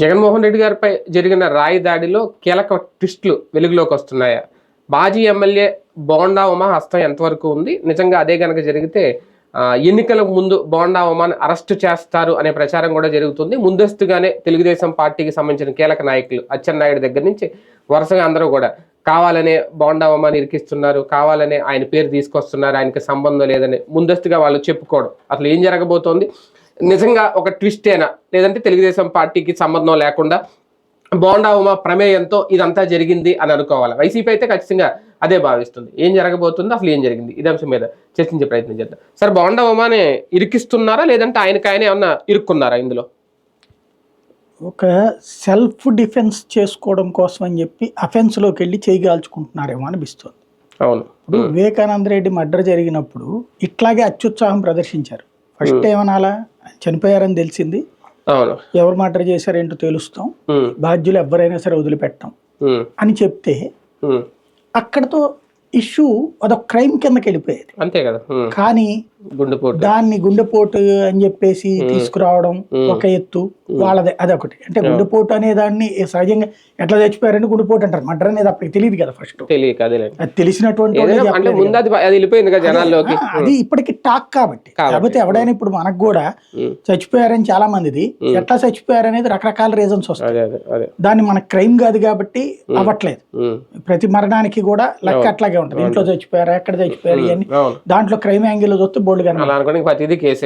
జగన్మోహన్ రెడ్డి గారిపై జరిగిన రాయి దాడిలో కీలక ట్విస్టులు వెలుగులోకి వస్తున్నాయా? బాజీ ఎమ్మెల్యే బోండా ఉమా హస్తం ఎంతవరకు ఉంది? నిజంగా అదే కనుక జరిగితే ఎన్నికల ఎన్నికలకు ముందు బోండా ఉమాను అరెస్టు చేస్తారు అనే ప్రచారం కూడా జరుగుతుంది. ముందస్తుగానే తెలుగుదేశం పార్టీకి సంబంధించిన కీలక నాయకులు అచ్చెన్నాయుడు దగ్గర నుంచి వరుసగా అందరూ కూడా కావాలనే బోండా ఉమాని ఇరికిస్తున్నారు కావాలనే ఆయన పేరు తీసుకొస్తున్నారు. ఆయనకి సంబంధం లేదని ముందస్తుగా వాళ్ళు చెప్పుకోవడం. అసలు ఏం జరగబోతోంది? నిజంగా ఒక ట్విస్టేనా లేదంటే తెలుగుదేశం పార్టీకి సంబంధం లేకుండా బోండా ఉమా ప్రమేయంతో ఇదంతా జరిగింది అని అనుకోవాలి? వైసీపీ అయితే ఖచ్చితంగా అదే భావిస్తుంది. ఏం జరగబోతుందో అసలు ఏం జరిగింది? ఇదే అంశం మీద చర్చించే ప్రయత్నం చేద్దాం. సార్ బోండా ఉమాని ఇరికిస్తున్నారా? లేదంటే ఆయనకి ఆయన ఏమన్నా ఇరుక్కున్నారా ఇందులో? ఒక సెల్ఫ్ డిఫెన్స్ చేసుకోవడం కోసం అని చెప్పి అఫెన్స్లోకి వెళ్ళి చేయగాల్చుకుంటున్నారేమో అనిపిస్తుంది. అవును. ఇప్పుడు వివేకానంద రెడ్డి మర్డర్ జరిగినప్పుడు ఇట్లాగే అత్యుత్సాహం ప్రదర్శించారు. ఫస్ట్ ఏమనాలా? చనిపోయారని తెలిసింది. ఎవరు మర్డర్ చేశారేంటో తెలుస్తాం. బాధ్యులు ఎవరైనా సరే వదిలిపెట్టాం. అని చెప్తే. అక్కడతో ఇష్యూ అదొక క్రైమ్ కిందకి వెళ్ళిపోయేది. అంతే కదా. కానీ గుండెపోటు. దాన్ని గుండెపోటు అని చెప్పేసి తీసుకురావడం ఒక ఎత్తు వాళ్ళది అదొకటి. అంటే గుండెపోటు అనే దాన్ని సహజంగా ఎట్లా చచ్చిపోయారని గుండెపోటు అంటారు. మర్డర్ అనేది అప్పటికి తెలియదు కదా ఫస్ట్ తెలియక అది తెలిసినటువంటి అది ఇప్పటికి టాక్ కాబట్టి. కాకపోతే ఎవడైనా ఇప్పుడు మనకు కూడా చచ్చిపోయారని చాలా మందిది. ఎట్లా చచ్చిపోయారు అనేది రకరకాల రీజన్స్ వస్తాయి. దాన్ని మన క్రైమ్ కాదు కాబట్టి అవ్వట్లేదు. ప్రతి మరణానికి కూడా లెక్క అట్లాగే ఉంటుంది. ఇంట్లో చచ్చిపోయారు ఎక్కడ చచ్చిపోయారు ఇవన్నీ. దాంట్లో క్రైమ్ యాంగిల్ చూస్తే బోల్డ్ కనుక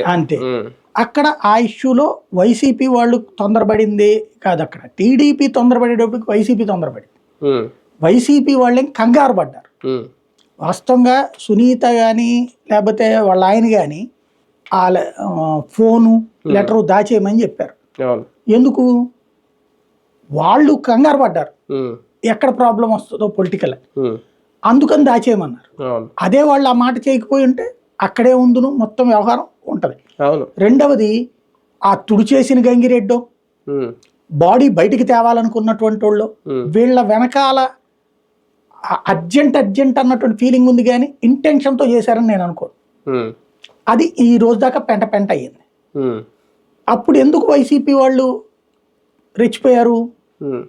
అంతే. అక్కడ ఆ ఇష్యూలో వైసీపీ వాళ్ళు తొందరపడింది కాదు అక్కడ. టీడీపీ తొందరపడేటప్పటికి వైసీపీ తొందరపడింది. వైసీపీ వాళ్ళేం కంగారు పడ్డారు. వాస్తవంగా సునీత కానీ లేకపోతే వాళ్ళ ఆయన కానీ ఆ ఫోను లెటరు దాచేయమని చెప్పారు. ఎందుకు? వాళ్ళు కంగారు పడ్డారు. ఎక్కడ ప్రాబ్లం వస్తుందో పొలిటికల్. అందుకని దాచేయమన్నారు. అదే వాళ్ళు ఆ మాట చేయకపోయి ఉంటే అక్కడే ఉందును మొత్తం వ్యవహారం ఉంటుంది. రెండవది ఆ తుడిచేసిన గంగిరెడ్డో బాడీ బయటికి తేవాలనుకున్నటువంటి వాళ్ళు వీళ్ళ వెనకాల అర్జెంట్ అర్జెంట్ అన్నటువంటి ఫీలింగ్ ఉంది కానీ ఇంటెన్షన్తో చేశారని నేను అనుకోను. అది ఈ రోజు దాకా పెంట పెంట అయ్యింది. అప్పుడు ఎందుకు వైసీపీ వాళ్ళు రెచ్చిపోయారు?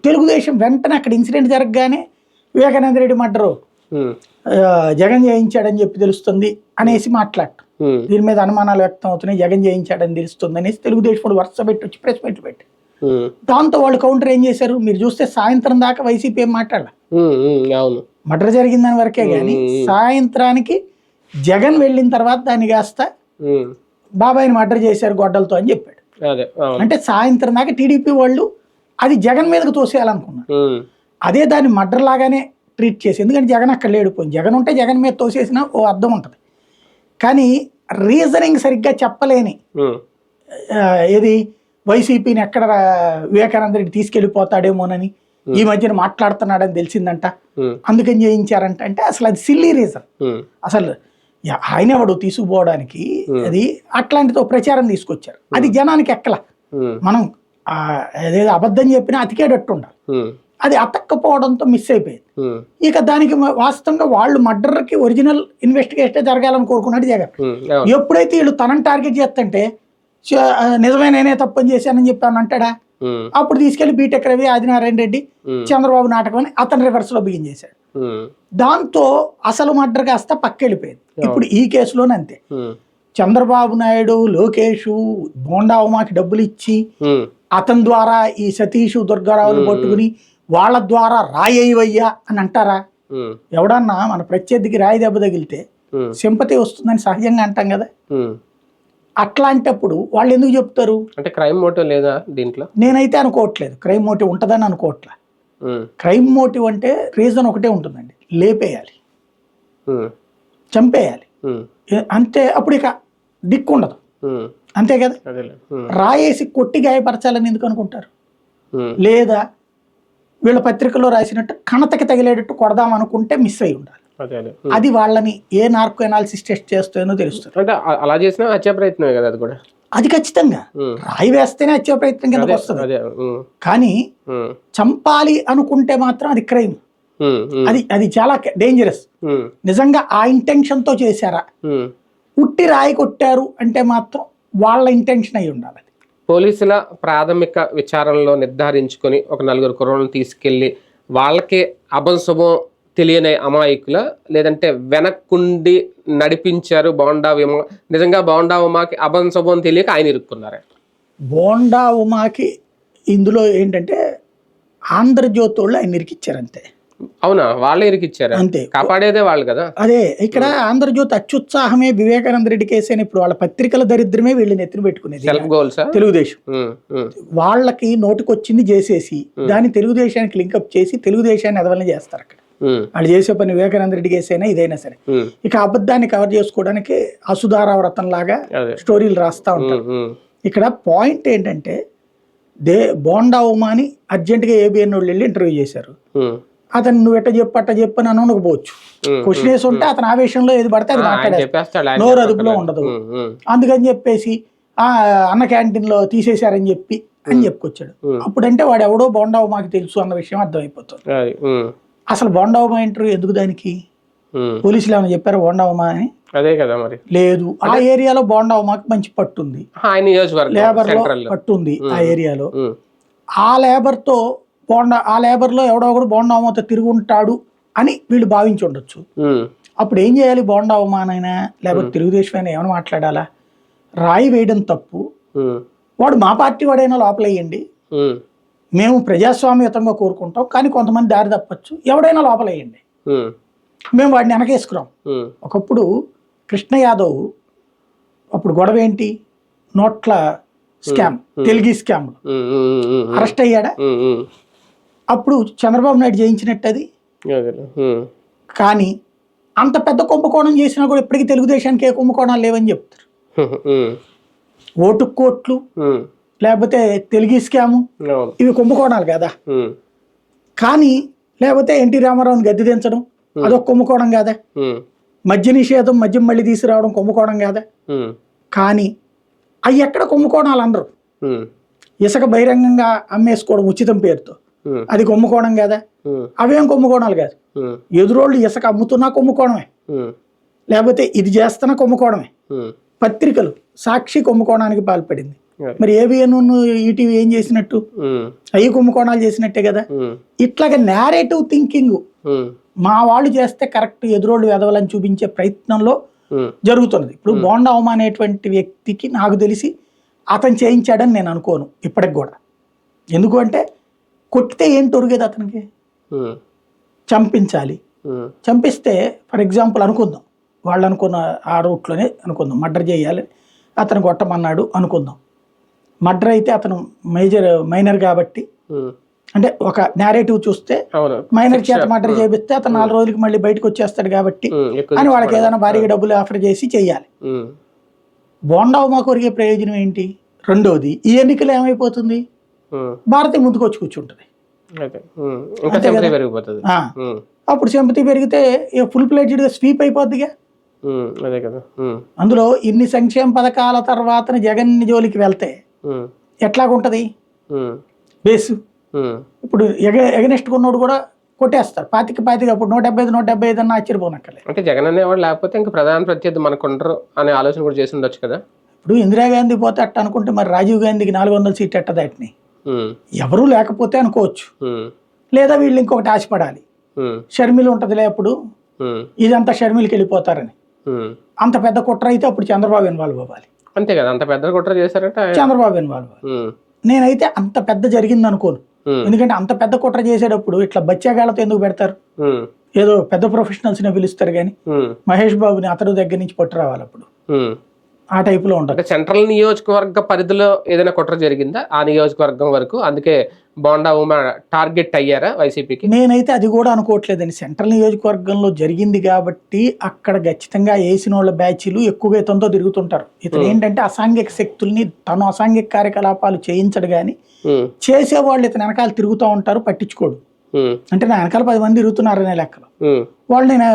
తెలుగుదేశం వెంటనే అక్కడ ఇన్సిడెంట్ జరగగానే వివేకానంద రెడ్డి మర్డరు జగన్ చేయించాడని చెప్పి తెలుస్తుంది అనేసి మాట్లాడటం దీని మీద అనుమానాలు వ్యక్తం అవుతున్నాయి. జగన్ చేయించాడని తెలుస్తుంది అనేసి తెలుగుదేశం వరుస పెట్టి వచ్చి ప్రెస్ పెట్టి. ఉమ్, దాంతో వాళ్ళు కౌంటర్ ఏం చేశారు? మీరు చూస్తే సాయంత్రం దాకా వైసీపీ ఏం మాట్లాడాల? మర్డర్ జరిగిందని వరకే కానీ సాయంత్రానికి జగన్ వెళ్ళిన తర్వాత దాన్ని కాస్త బాబాయిని మర్డర్ చేశారు గొడ్డలతో అని చెప్పాడు. అంటే సాయంత్రం దాకా టీడీపీ వాళ్ళు అది జగన్ మీదకు తోసేయాలనుకున్నారు. అదే దాన్ని మర్డర్ లాగానే ట్రీట్ చేసి ఎందుకంటే జగన్ అక్కడ లేడు. పోయి జగన్ ఉంటే జగన్ మీద తోసేసిన ఓ అర్థం ఉంటుంది. కానీ రీజనింగ్ సరిగ్గా చెప్పలేని ఏది వైసీపీని ఎక్కడ వివేకానంద రెడ్డి తీసుకెళ్ళిపోతాడేమోనని ఈ మధ్యన మాట్లాడుతున్నాడని తెలిసిందంట. అందుకని చేయించారంట. అంటే అసలు అది సిల్లీ రీజన్. అసలు ఆయన ఎవడు తీసుకుపోవడానికి అది అట్లాంటితో ప్రచారం తీసుకొచ్చారు. అది జనానికి ఎక్కల. మనం ఆ, అదేదో అబద్ధం చెప్పినా అతికేటట్టు ఉండాలి అది అతక్కపోవడంతో మిస్ అయిపోయింది. ఇక దానికి వాస్తవంగా వాళ్ళు మర్డర్కి ఒరిజినల్ ఇన్వెస్టిగేషన్ జరగాలని కోరుకున్నాడు జగన్. ఎప్పుడైతే వీళ్ళు తనని టార్గెట్ చేస్తుంటే నిజమే నేనే తప్పని చేశానని చెప్పాను అంటాడా? అప్పుడు తీసుకెళ్ళి బీటెక్ రవి ఆదినారాయణ రెడ్డి చంద్రబాబు నాటకం అని అతని రివర్స్లో బిగిన్ చేశాడు. దాంతో అసలు మర్డర్ కాస్త పక్కెళ్ళిపోయింది. ఇప్పుడు ఈ కేసులోనే అంతే. చంద్రబాబు నాయుడు లోకేష్ బోండా ఉమాకి డబ్బులు ఇచ్చి అతని ద్వారా ఈ సతీష్ దుర్గారావుని పట్టుకుని వాళ్ళ ద్వారా రాయవయ్యా అని అంటారా? ఎవడన్నా మన ప్రత్యర్థికి రాయి దెబ్బ తగిలితే సింపతి వస్తుందని సహజంగా అంటాం కదా. అట్లాంటప్పుడు వాళ్ళు ఎందుకు చెప్తారు? అంటే క్రైమ్ మోటివ్ లేదా దీంట్లో? నేనైతే అనుకోవట్లేదు. క్రైమ్ మోటివ్ ఉంటుందని అనుకోవట్లే. క్రైమ్ మోటివ్ అంటే రీజన్ ఒకటే ఉంటుందండి. లేపేయాలి. చంపేయాలి. అంతే అప్పుడు ఇక దిక్కు ఉండదు అంతే కదా? రాయేసి కొట్టి గాయపరచాలని ఎందుకు అనుకుంటారు? లేదా వీళ్ళ పత్రికలో రాసినట్టు కణతకి తగిలేటట్టు కొడదాం అనుకుంటే మిస్ అయి ఉండాలి. అది వాళ్ళని ఏ నార్కో ఎనాలిసిస్ టెస్ట్ చేస్తుందో తెలుస్తుంది. అంటే అలా చేసినా హత్యా ప్రయత్నమే కదా అది కూడా? అది ఖచ్చితంగా. రాయి వేస్తేనే వచ్చే ప్రయత్నం కిందకు వస్తుంది. కానీ చంపాలి అనుకుంటే మాత్రం అది క్రైమ్ అది అది చాలా డేంజరస్ నిజంగా ఆ ఇంటెన్షన్తో చేశారా? ఉమ్. ఉట్టి రాయి కొట్టారు అంటే మాత్రం వాళ్ళ ఇంటెన్షన్ అయి ఉండాలి పోలీసుల ప్రాథమిక విచారణలో నిర్ధారించుకొని ఒక నలుగురు కుర్రలను తీసుకెళ్ళి వాళ్ళకే అభంశుభం తెలియని అమాయకుల లేదంటే వెనక్కుండి నడిపించారు బోండా ఉమా నిజంగా బోండా ఉమాకి అభంశుభం తెలియక ఆయన ఇరుక్కున్నారు. బోండా ఉమాకి ఇందులో ఏంటంటే ఆంధ్రజ్యోతి వాళ్ళు ఆయన ఇరికిచ్చారు అంతే అవునా? వాళ్ళే ఇరికిచ్చారు? అంతే. కాపాడేదే వాళ్ళు కదా? అదే ఇక్కడ ఆంధ్రజ్యోతి అత్యుత్సాహమే వివేకానంద రెడ్డి కేసు అని ఇప్పుడు వాళ్ళ పత్రికల దరిద్రమే వీళ్ళని ఎత్తున పెట్టుకునేది. సెల్ఫ్ గోల్సా తెలుగుదేశం. వాళ్ళకి నోటికొచ్చింది చేసేసి దాన్ని తెలుగుదేశానికి లింకప్ చేసి తెలుగుదేశాన్ని ఎదవలని చేస్తారు అక్కడ. వాళ్ళు చేసే పని వివేకానంద రెడ్డి కేసు అయినా ఇదైనా సరే. ఇక అబద్ధాన్ని కవర్ చేసుకోవడానికి అసుధారా వ్రతం లాగా స్టోరీలు రాస్తా ఉంటారు. ఇక్కడ పాయింట్ ఏంటంటే దే బోండా ఉమాని అర్జెంటుగా ఏబిఎన్ వాళ్ళు వెళ్ళి ఇంటర్వ్యూ చేశారు. అతను నువ్వు ఎట్ట చెప్పు అట్ట చెప్పు అని అనకపోవచ్చు ఉమ్, క్వశ్చన్ వేసి ఉంటే అతని ఆవేశంలో ఏది పడితే అది ఆయన నోరు. అదుపులో ఉండదు. అందుకని చెప్పేసి ఆ అన్న క్యాంటీన్లో తీసేశారని చెప్పి అని చెప్పుకొచ్చాడు. అప్పుడంటే వాడు ఎవడో బోండావు మాకు తెలుసు అన్న విషయం అర్థమైపోతుంది. అసలు బోండావుమా ఇంటర్వ్యూ ఎందుకు దానికి? పోలీసులు ఏమైనా చెప్పారు బోండావుమా అని? అదే కదా మరి. లేదు. ఆ ఏరియాలో బోండావుమాకి మంచి పట్టుంది లేబర్లో పట్టుంది ఆ ఏరియాలో. ఆ లేబర్తో బోండా ఆ లేబర్లో ఎవడో ఒకడు బోండావుమాతో తిరుగుంటాడు అని వీళ్ళు భావించి ఉండొచ్చు. అప్పుడు ఏం చేయాలి బోండావుమానైనా లేకపోతే తెలుగుదేశం అయినా ఏమైనా మాట్లాడాలా? రాయి వేయడం తప్పు. వాడు మా పార్టీ వాడైనా లోపలేయండి మేము ప్రజాస్వామ్యతంగా కోరుకుంటాం. కానీ కొంతమంది దారి తప్పచ్చు. ఎవడైనా లోపలేయండి మేము వాడిని వెనకేసుకురాం. ఒకప్పుడు కృష్ణ యాదవ్ అప్పుడు గొడవ ఏంటి? నోట్ల స్కామ్. తెలుగు స్కామ్ అరెస్ట్ అయ్యాడా? అప్పుడు చంద్రబాబు నాయుడు జయించినట్టు అది. కానీ అంత పెద్ద కుంభకోణం చేసినా కూడా ఇప్పటికీ తెలుగుదేశానికి ఏ కుంభకోణాలు లేవని చెప్తారు. ఓటు కోట్లు లేకపోతే తెలుగు స్కాము ఇవి కుంభకోణాలు కదా. కానీ లేకపోతే ఎన్టీ రామారావుని గద్దె దించడం అదొక కుంభకోణం కాదా? మద్య నిషేధం మద్యం మళ్ళీ తీసుకురావడం కుంభకోణం కాదా? కానీ అవి ఎక్కడ కుంభకోణాలు అనరు. ఇసుక బహిరంగంగా అమ్మేసుకోవడం ఉచితం పేరుతో. అది కుంభకోణం కాదా? అవేం కుంభకోణాలు కాదు. ఎదురోళ్ళు ఇసుక అమ్ముతున్నా ఉమ్, లేకపోతే ఇది చేస్తున్నా ఉమ్, పత్రికలు సాక్షి కుంభకోణానికి పాల్పడింది. మరి ఏబిఎన్ ఈటీవీ ఏం చేసినట్టు? అవి కుంభకోణాలు చేసినట్టే కదా? ఇట్లాగ నేరేటివ్ థింకింగ్ మా వాళ్ళు చేస్తే కరెక్ట్ ఎదురోళ్ళు ఎదవాలని చూపించే ప్రయత్నంలో జరుగుతున్నది. ఇప్పుడు బోండా అవమ అనేటువంటి వ్యక్తికి నాకు తెలిసి అతను చేయించాడని నేను అనుకోను ఇప్పటికి కూడా. ఎందుకు అంటే కొట్టితే ఏం తొరిగేది అతనికి? చంపించాలి. చంపిస్తే ఫర్ ఎగ్జాంపుల్ అనుకుందాం. వాళ్ళు అనుకున్న ఆ రూట్లోనే అనుకుందాం. మర్డర్ చేయాలి. అతను కొట్టమన్నాడు అనుకుందాం. మర్డర్ అయితే అతను మేజర్ మైనర్ కాబట్టి అంటే ఒక నేరేటివ్ చూస్తే మైనర్ చేత మర్డర్ చేపిస్తే అతను నాలుగు రోజులకి మళ్ళీ బయటకు వచ్చేస్తాడు కాబట్టి అని వాళ్ళకి ఏదైనా భారీగా డబ్బులు ఆఫర్ చేసి చెయ్యాలి ఉమ్, బోండా ఉమా కొరిగే ప్రయోజనం ఏంటి? రెండోది ఈ ఎన్నికలు ఏమైపోతుంది? భారతి ముందుకు వచ్చి కూర్చుంటుంది. అప్పుడు సింపతి పెరిగితే ఫుల్ ప్లేటెడ్గా స్వీప్ అయిపోద్దిగా. అదే కదా. అందులో ఇన్ని సంక్షేమ పథకాల తర్వాత జగన్ జోలికి వెళ్తే ఎట్లాగుంటది బేసు. ఇప్పుడు ఎగ ఎగనెస్ట్ ఉన్నోడు కూడా కొట్టేస్తారు. పాతిక పాతిక అప్పుడు నూట డెబ్బై ఐదు నూట డెబ్బై ఐదు అన్న ఆశ్చర్యపోనక్కర్లేదు. అంటే జగన్ అనేవాడు లేకపోతే ఇంకా ప్రధాన ప్రత్యర్థి మనకు ఉండరు అనే ఆలోచన కూడా చేసి ఉండొచ్చు కదా? ఇప్పుడు ఇందిరాగాంధీ పోతే అట్ట అనుకుంటే మరి రాజీవ్ గాంధీకి నాలుగు వందల సీట్ ఎట్ట దాటిని ఉమ్, ఎవరూ లేకపోతే అనుకోవచ్చు. లేదా వీళ్ళు ఇంకొకటి ఆశపడాలి. షర్మిల ఉంటుందిలే అప్పుడు. ఇదంతా షర్మిలకి వెళ్ళిపోతారని. అంత పెద్ద కుట్ర అయితే అప్పుడు చంద్రబాబు ఇన్వాల్వ్ అవ్వాలి. అంతే కదా అంత పెద్ద కుట్ర చేశారంటే చంద్రబాబు ఇన్వాల్వ్ నేనైతే అంత పెద్ద జరిగింది అనుకోను ఎందుకంటే అంత పెద్ద కుట్ర చేసేటప్పుడు ఇట్లా బచ్చాగాళ్ళతో ఎందుకు పెడతారు? ఏదో పెద్ద ప్రొఫెషనల్స్ని పిలుస్తారు కానీ ఉమ్, మహేష్ బాబుని అతడు దగ్గర నుంచి పట్టు రావాలి అప్పుడు. ఆ టైపులో ఉంటుంది. అంటే సెంట్రల్ నియోజకవర్గ పరిధిలో ఏదైనా కుట్ర జరిగిందా? ఆ నియోజకవర్గం వరకు. అందుకే బోండా ఉమా టార్గెట్ అయ్యారా వైసీపీకి? నేనైతే అది కూడా అనుకోవట్లేదండి. సెంట్రల్ నియోజకవర్గంలో జరిగింది కాబట్టి అక్కడ ఖచ్చితంగా వేసిన వాళ్ళ బ్యాచ్లు ఎక్కువగా ఇతనితో తిరుగుతుంటారు. ఇతను ఏంటంటే అసాంఘిక శక్తుల్ని తను అసాంఘిక కార్యకలాపాలు చేయించడు కానీ చేసేవాళ్ళు ఇతని వెనకాల తిరుగుతూ ఉంటారు పట్టించుకోడు. అంటే నా వెనకాల పది మంది తిరుగుతున్నారనే లెక్కలో. ఉమ్, వాళ్ళు నేను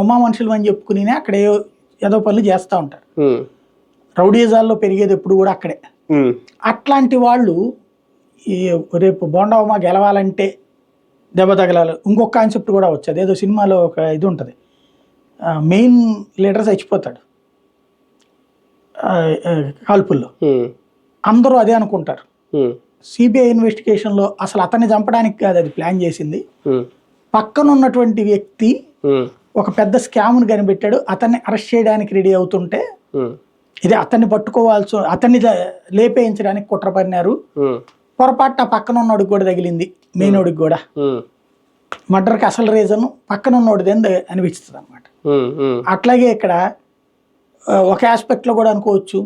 ఉమా మనుషులు అని చెప్పుకుని అక్కడ ఏదో పనులు చేస్తూ ఉంటారు. రౌడీజాల్లో పెరిగేది ఎప్పుడు కూడా అక్కడే. అట్లాంటి వాళ్ళు ఈ రేపు బోండా ఉమా గెలవాలంటే దెబ్బ తగలాలి. ఇంకొక కాన్సెప్ట్ కూడా వచ్చేది. ఏదో సినిమాలో ఒక ఇది ఉంటుంది. మెయిన్ లీడర్ చచ్చిపోతాడు. కాల్పుల్లో. అందరూ అదే అనుకుంటారు. సిబిఐ ఇన్వెస్టిగేషన్లో అసలు అతన్ని చంపడానికి కాదు అది ప్లాన్ చేసింది. పక్కన ఉన్నటువంటి వ్యక్తి ఒక పెద్ద స్కామ్ను కనిపెట్టాడు. అతన్ని అరెస్ట్ చేయడానికి రెడీ అవుతుంటే ఇది అతన్ని పట్టుకోవాల్సి అతన్ని లేపేయించడానికి కుట్ర పడినారు. పొరపాటున పక్కన ఉన్నోడికి కూడా తగిలింది మెయినోడికి కూడా. మర్డర్కి అసలు రీజన్ పక్కన ఉన్నోడిది అని అనిపిస్తుంది అనమాట అట్లాగే ఇక్కడ ఒక ఆస్పెక్ట్లో కూడా అనుకోవచ్చు.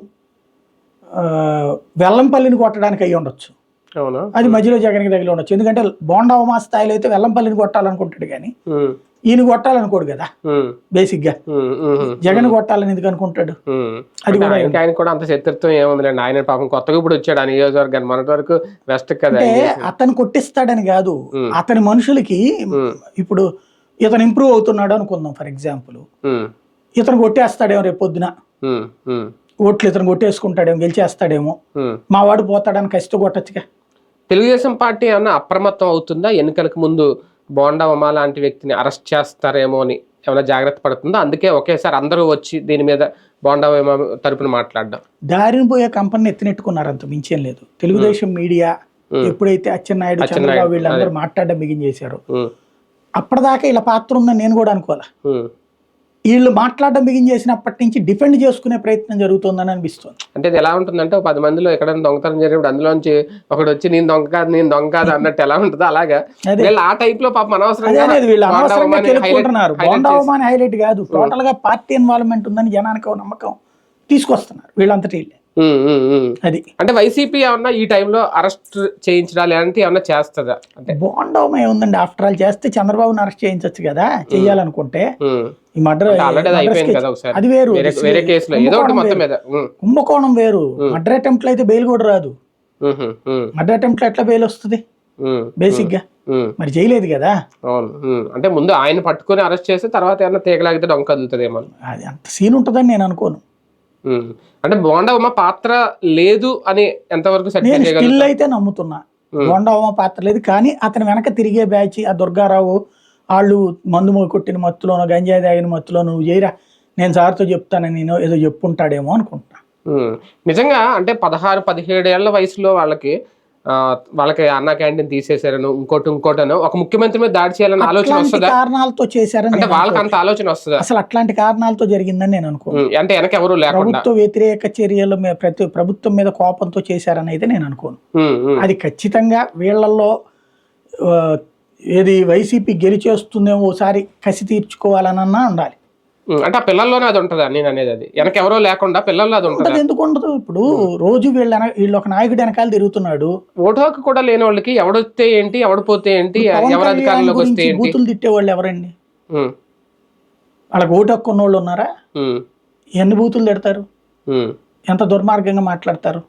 వెల్లంపల్లిని కొట్టడానికి అయ్యి ఉండొచ్చు. అది మధ్యలో జగన్కి తగిలి ఉండొచ్చు. ఎందుకంటే బోండా ఉమా స్థాయిలో అయితే వెల్లంపల్లిని కొట్టాలనుకుంటాడు కానీ ఈయన కొట్టాలనుకోడు కదా ఉమ్, ఉమ్, జగన్ కొట్టాలని ఎందుకు అనుకుంటాడు. అది కూడా ఆయన కూడా అంత శత్రుత్వం ఏముందిలేండి ఆయన పాపం కొత్తగా ఇప్పుడు వచ్చాడు ఆ నియోజకవర్గాన్ని. మొన్నటి వరకు వెస్ట్ కదా. అతను కొట్టిస్తాడని కాదు. అతని మనుషులకి ఇప్పుడు ఇతను ఇంప్రూవ్ అవుతున్నాడు అనుకుందాం ఫర్ ఎగ్జాంపుల్ ఇతను కొట్టేస్తాడేమో రేపు పొద్దున. ఓట్లు ఇతను కొట్టేసుకుంటాడేమో గెలిచేస్తాడేమో. మా వాడు పోతాడని కసితో కొట్టచ్చుగా. తెలుగుదేశం పార్టీ ఏమన్నా అప్రమత్తం అవుతుందా? ఎన్నికలకు ముందు బోండా ఉమా లాంటి వ్యక్తిని అరెస్ట్ చేస్తారేమో అని ఏమైనా జాగ్రత్త పడుతుందా? అందుకే ఒకేసారి అందరూ వచ్చి దీని మీద బోండా ఉమా తరపున మాట్లాడడం. దారిని పోయే కంపెనీని ఎత్తినెట్టుకున్నారు అంత మించేం లేదు. తెలుగుదేశం మీడియా ఎప్పుడైతే అచ్చెన్నాయుడు చంద్రబాబు వీళ్ళందరూ మాట్లాడడం బిగించేశారు అప్పటిదాకా ఇలా పాత్ర ఉందని నేను కూడా అనుకోలే ఉమ్. వీళ్ళు మాట్లాడడం బిగించేసినప్పటి నుంచి డిఫెండ్ చేసుకునే ప్రయత్నం జరుగుతుందని అనిపిస్తుంది. అంటే ఇది ఎలా ఉంటుందంటే పది మందిలో ఎక్కడైనా దొంగతనం జరిగినప్పుడు అందులోంచి ఒకడు వచ్చి నేను దొంగ కాదు నేను దొంగ కాదు అన్నట్టు ఎలా ఉంటుందో అలాగా. వీళ్ళు ఆ టైప్లో పాపం అనవసరంగా అనేది వీళ్ళు బోండా అనవసరంగా ఉమాని highlight- తెలుసుకుంటున్నారు highlight బోండా చేసి- ఉమాని హైలైట్ కాదు టోటల్గా పార్టీ ఇన్వాల్వ్మెంట్ ఉందని జనానికి నమ్మకం తీసుకొస్తున్నారు. వీళ్ళంతటి వీళ్ళే. అది. అంటే వైసీపీ ఏమన్నా ఈ టైంలో అరెస్ట్ చేయించడాలు ఇలాంటివి ఏమన్నా చేస్తుందా? అంటే బోండా ఉమా ఏముందండి? ఆఫ్టర్ ఆల్ చేస్తే చంద్రబాబుని అరెస్ట్ చేయించవచ్చు కదా? చెయ్యాలనుకుంటే ఉమ్. ఈ మర్డర్ అది వేరు. వేరే వేరే కేసులో ఏదో ఒకటి కుంభకోణం మొత్తం వేరు. మీద. ఉమ్, కుంభకోణం వేరు. మర్డర్ అటెంప్ట్లో అయితే బెయిల్ కూడా రాదు. మర్డర్ అటెంప్ట్లో ఎట్లా బెయిల్ వస్తుంది? బేసిక్గా. మరి చేయలేదు కదా. అంటే ముందు ఆయన పట్టుకొని అరెస్ట్ చేస్తే తర్వాత ఏమన్నా తీగలాగితే డొంక కదులుతుందేమో అది అంత సీన్ ఉంటుందని నేను అనుకోను. అంటే బోండా ఉమ్మ పాత్ర లేదు అని ఎంతవరకు నేను స్టిల్ అయితే నమ్ముతున్నా. బోండా ఉమా పాత్ర లేదు కానీ అతని వెనక తిరిగే బ్యాచ్ ఆ దుర్గారావు వాళ్ళు మందు మొ- కొట్టిన మత్తులోనో గంజాయి తాగిన మత్తులోనో నువ్వు చేయరా నేను సార్తో చెప్తానని నేను ఏదో చెప్పుంటాడేమో అనుకుంటున్నా. నిజంగా అంటే పదహారు పదిహేడు ఏళ్ళ వయసులో వాళ్ళకి వాళ్ళకి అన్న క్యాంటీన్ తీసేశారను ఇంకోటి ఇంకోటను ఒక ముఖ్యమంత్రి మీద దాడి చేయాలన్న ఆలోచన వస్తుందా? కారణాలతో చేశారని అంటే వాళ్ళకి. అంత ఆలోచన వస్తుందా? అసలు అట్లాంటి కారణాలతో జరిగిందని నేను అనుకోను. ఉమ్. అంటే వెనక ఎవరు లేకుండా. ప్రభుత్వ వ్యతిరేక చర్యల ప్రతి ప్రభుత్వం మీద కోపంతో చేశారని అయితే నేను అనుకోను. అది ఖచ్చితంగా వీళ్ళల్లో ఏది వైసీపీ గెలిచేస్తుందేమో ఒకసారి కసి తీర్చుకోవాలనన్నా ఉండాలి. అంటే ఆ పిల్లల్లోనే అది ఉంటుందా? నేను అనేది అది. వెనక ఎవరో లేకుండా పిల్లల్లో అది ఉంటుందా? ఎందుకు ఉండదు? ఇప్పుడు రోజు వీళ్ళ వీళ్ళు ఒక నాయకుడు వెనకాల తిరుగుతున్నాడు. ఓటు హక్కు కూడా లేని వాళ్ళకి ఎవడొస్తే ఏంటి ఎవడు పోతే ఏంటి ఎవరు అధికారంలోకి వస్తే బూతులు తిట్టేవాళ్ళు ఎవరండి? వాళ్ళకి ఓటు హక్కు ఉన్నోళ్ళు ఉన్నారా? ఎన్ని బూతులు తిడతారు? ఎంత దుర్మార్గంగా మాట్లాడతారు.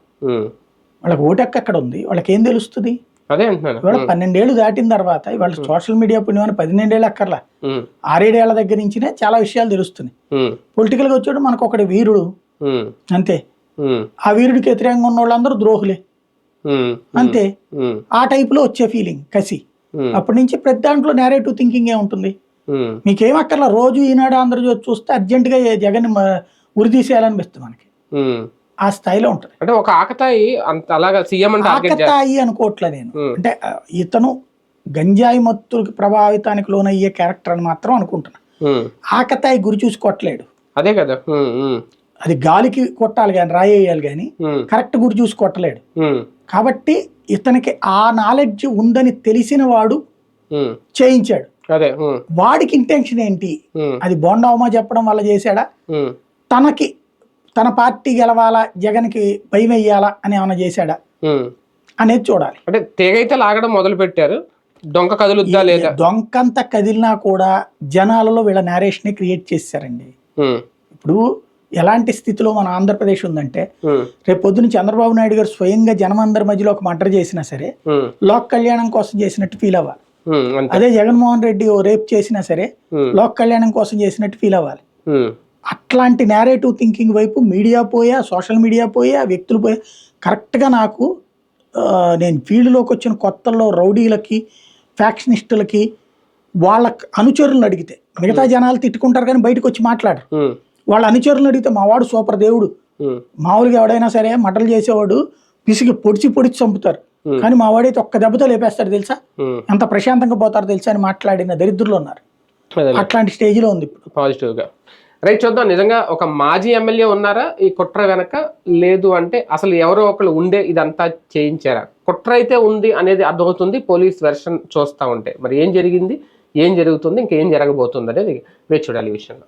వాళ్ళకి ఓటు హక్కు ఎక్కడ ఉంది? వాళ్ళకి ఏం తెలుస్తుంది? అదే ఇవాళ పన్నెండేళ్ళు దాటిన తర్వాత ఇవాళ సోషల్ మీడియా పుణ్యమని పన్నెండేళ్ళు అక్కర్లా. ఆరేడేళ్ళ దగ్గర నుంచినే చాలా విషయాలు తెలుస్తున్నాయి. పొలిటికల్గా వచ్చాడు మనకు ఒకటి వీరుడు అంతే. ఆ వీరుడికి వ్యతిరేకంగా ఉన్న వాళ్ళందరూ ద్రోహులే అంతే. ఆ టైపులో వచ్చే ఫీలింగ్ కసి. అప్పటి నుంచి ప్రతి దాంట్లో నేరేటివ్ థింకింగ్ ఏ ఉంటుంది. మీకేం అక్కర్లా? రోజు ఈనాడు ఆంధ్రజ్యోతి చూస్తే అర్జెంటుగా జగన్ ఉరి తీసేయాలనిపిస్తుంది మనకి. ఆ స్థాయిలో ఉంటుంది అంటే ఒక ఆకతాయి అంత అలాగా సీఎం చేస్తారు ఆకతాయి అనుకోవట్లే నేను. అంటే ఇతను గంజాయి మత్తులకి ప్రభావితానికి లోనయ్యే క్యారెక్టర్ అని మాత్రం అనుకుంటున్నా. ఆకతాయి గురి చూసి కొట్టలేడు అదే కదా. అది గాలికి కొట్టాలి కానీ రాయేయాలి కానీ కరెక్ట్ గురి చూసి కొట్టలేడు ఉమ్, కాబట్టి ఇతనికి ఆ నాలెడ్జ్ ఉందని తెలిసిన వాడు చేయించాడు. అదే వాడికి ఇంటెన్షన్ ఏంటి? అది బోండావమా చెప్పడం వల్ల చేశాడా? తనకి తన పార్టీ గెలవాలా జగన్కి భయం వెయ్యాలా అని ఏమైనా చేశాడా. అనేది చూడాలి. అంటే తీగైతే లాగడం మొదలు పెట్టారు డొంక కదులుద్దా లేదా? దొంకంత కదిలినా కూడా జనాలలో వీళ్ళ నేరేషన్ క్రియేట్ చేశారండి. ఇప్పుడు ఎలాంటి స్థితిలో మన ఆంధ్రప్రదేశ్ ఉందంటే రేపు పొద్దున చంద్రబాబు నాయుడు గారు స్వయంగా జనమందరి మధ్యలో ఒక మర్డర్ చేసినా సరే లోక్ కళ్యాణం కోసం చేసినట్టు ఫీల్ అవ్వాలి. అంతే. అదే జగన్మోహన్ రెడ్డి ఓ రేప్ చేసినా సరే లోక్ కళ్యాణం కోసం చేసినట్టు ఫీల్ అవ్వాలి. అట్లాంటి నేరేటివ్ థింకింగ్ వైపు మీడియా పోయా సోషల్ మీడియా పోయా వ్యక్తులు పోయా. కరెక్ట్గా నాకు నేను ఫీల్డ్లోకి వచ్చిన కొత్తల్లో రౌడీలకి ఫ్యాక్షనిస్టులకి వాళ్ళ అనుచరులను అడిగితే మిగతా జనాలు తిట్టుకుంటారు కానీ బయటకు వచ్చి మాట్లాడరు. వాళ్ళ అనుచరులను అడిగితే మా వాడు సూపర్ దేవుడు. మామూలుగా ఎవడైనా సరే మటలు చేసేవాడు పిసిగి పొడిచి పొడిచి చంపుతారు. కానీ మా వాడైతే ఒక్క దెబ్బతో లేపేస్తారు తెలుసా? ఎంత ప్రశాంతంగా పోతారో తెలుసా అని మాట్లాడిన దరిద్రులు ఉన్నారు. అట్లాంటి స్టేజ్లో ఉంది ఇప్పుడు. పాజిటివ్గా. రైట్ చూద్దాం. నిజంగా ఒక మాజీ ఎమ్మెల్యే ఉన్నారా? ఈ కుట్ర వెనక లేదు అంటే అసలు ఎవరో ఒకళ్ళు ఉండే ఇదంతా చేయించారా? కుట్ర అయితే ఉంది అనేది అర్థమవుతుంది. పోలీస్ వెర్షన్ చూస్తా ఉంటే. మరి ఏం జరిగింది? ఏం జరుగుతుంది? ఇంకేం జరగబోతుంది అనేది వేచి చూడాలి ఈ విషయంలో.